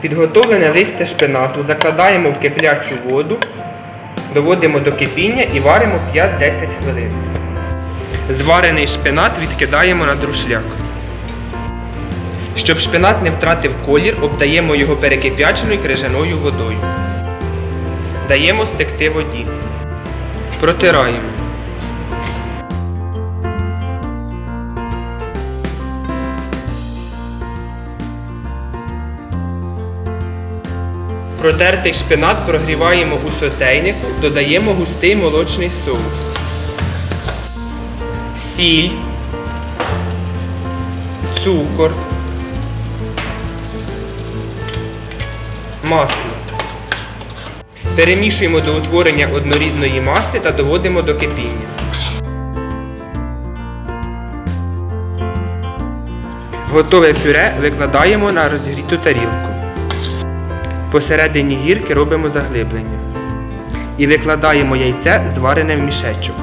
Підготовлене листя шпинату закладаємо в киплячу воду, доводимо до кипіння і варимо 5-10 хвилин. Зварений шпинат відкидаємо на друшляк. Щоб шпинат не втратив колір, обдаємо його перекип'яченою крижаною водою. Даємо стекти воді. Протираємо. Протертий шпинат прогріваємо у сотейнику, додаємо густий молочний соус. Сіль, цукор, масло. Перемішуємо до утворення однорідної маси та доводимо до кипіння. Готове пюре викладаємо на розігріту тарілку. Посередині гірки робимо заглиблення. І викладаємо яйце, зварене в мішечок.